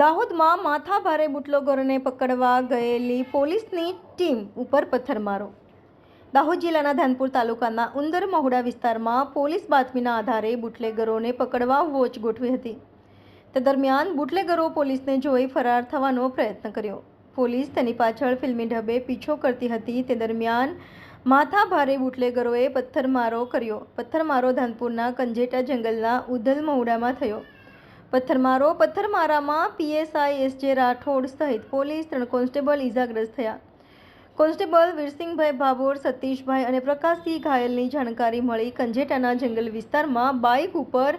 દાહોદમાં માથાભારે બુટલોગરોને પકડવા ગયેલી પોલીસની ટીમ ઉપર પથ્થરમારો. દાહોદ જિલ્લાના ધાનપુર તાલુકાના ઉંદર મહુડા વિસ્તારમાં પોલીસ બાતમીના આધારે બુટલેગરોને પકડવા વોચ ગોઠવી હતી. તે દરમિયાન બુટલેગરો પોલીસને જોઈ ફરાર થવાનો પ્રયત્ન કર્યો. પોલીસ તેની પાછળ ફિલ્મી ઢબે પીછો કરતી હતી. તે દરમિયાન માથાભારે બુટલેગરોએ પથ્થરમારો કર્યો. પથ્થરમારો ધાનપુરના કંજેટા જંગલના ઉધલ મહુડામાં થયો. પથ્થરમારો પથ્થરમારામાં પીએસઆઈ એસ જે રાઠોડ સહિત પોલીસ ત્રણ કોન્સ્ટેબલ ઇજાગ્રસ્ત થયા. કોન્સ્ટેબલ વીરસિંહભાઈ ભાભોર, સતીશભાઈ અને પ્રકાશસિંહ ઘાયલની જાણકારી મળી કંજેટાના જંગલ વિસ્તારમાં બાઇક ઉપર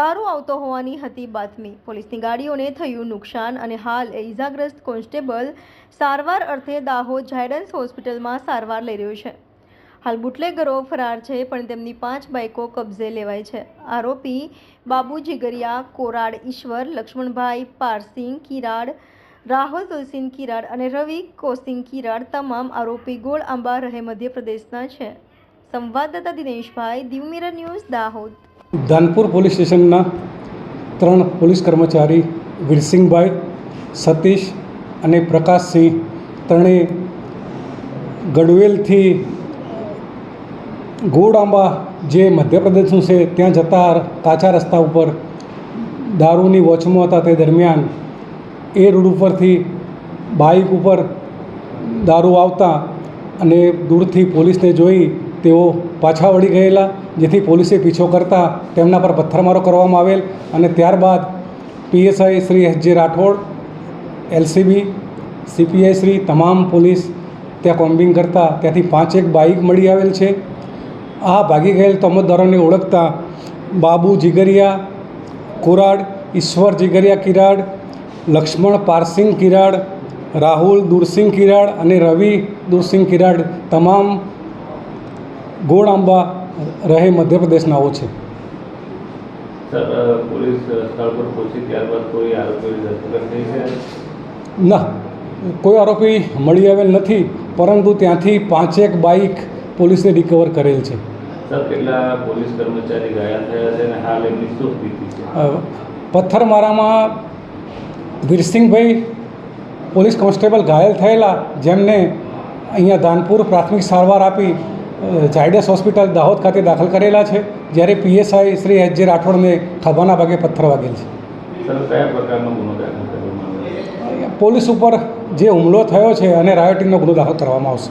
દારૂ આવતો હોવાની હતી બાતમી. પોલીસની ગાડીઓને થયું નુકસાન અને હાલ એ ઇજાગ્રસ્ત કોન્સ્ટેબલ સારવાર અર્થે દાહોદ ઝાયડન્સ હોસ્પિટલમાં સારવાર લઈ રહ્યો છે. હાલ બુટલેગરો ફરાર છે, પણ તેમની પાંચ બાઇકો કબજે લેવાય છે. આરોપી બાબુ જીગરિયા, કોરાડ ઈશ્વર, લક્ષ્મણભાઈ પારસિંગ કિરાડ, રાહુલ તુલસીન કિરાડ અને રવિ કોસિંગ કિરાડ તમામ આરોપી ગોળ આંબા રહે મધ્યપ્રદેશના છે. સંવાદદાતા દિનેશભાઈ દિવમીરા ન્યૂઝ, દાહોદ. ધાનપુર પોલીસ સ્ટેશનના ત્રણ પોલીસ કર્મચારી વીરસિંહભાઈ, સતીશ અને પ્રકાશસિંહ, ત્રણેય ગડવેલથી ગોળાંબા જે મધ્યપ્રદેશનું છે, ત્યાં જતા કાચા રસ્તા ઉપર દારૂની વોચમાં હતા તે દરમિયાન એ રોડ ઉપરથી બાઇક ઉપર દારૂ આવતા અને દૂરથી પોલીસને જોઈ તેઓ પાછા વળી ગયેલા, જેથી પોલીસે પીછો કરતા તેમના પર પથ્થરમારો કરવામાં આવેલ અને ત્યારબાદ પીએસઆઈ શ્રી એસ જે રાઠોડ, એલસીબી, સીપીઆઈ શ્રી, તમામ પોલીસ ત્યાં કોમ્બિંગ કરતા. ત્યાંથી પાંચેક બાઇક મળી આવેલ છે. આ ભાગી ગયેલ તમતદારોને ઓળખતા બાબુ જીગરિયા કોરાડ ઈશ્વર જીગરિયા કિરાડ લક્ષ્મણ પારસિંગ કિરાડ રાહુલ દુરસિંહ કિરાડ અને રવિ દુરસિંહ કિરાડ તમામ ગોળાંબા રહે મધ્યપ્રદેશનાઓ છે. ના કોઈ આરોપી મળી આવેલ નથી પરંતુ ત્યાંથી પાંચેક બાઇક પોલીસે રિકવર કરેલ છે. સર કેટલા પોલીસ કર્મચારી ઘાયલ થયા છે અને હાલ એમની શું સ્થિતિ છે? પથ્થરમારામાં વીરસિંહભાઈ પોલીસ કોન્સ્ટેબલ ઘાયલ થયેલા જેમને અહીંયા ધાનપુર પ્રાથમિક સારવાર આપી ઝાયડસ હોસ્પિટલ દાહોદ ખાતે દાખલ કરેલા છે જ્યારે પીએસઆઈ શ્રી એચ જે રાઠોડને ખભાના ભાગે પથ્થર વાગેલ છે. પોલીસ ઉપર જે હુમલો થયો છે અને રાયોટિંગનો ગુનો દાખલ કરવામાં આવશે.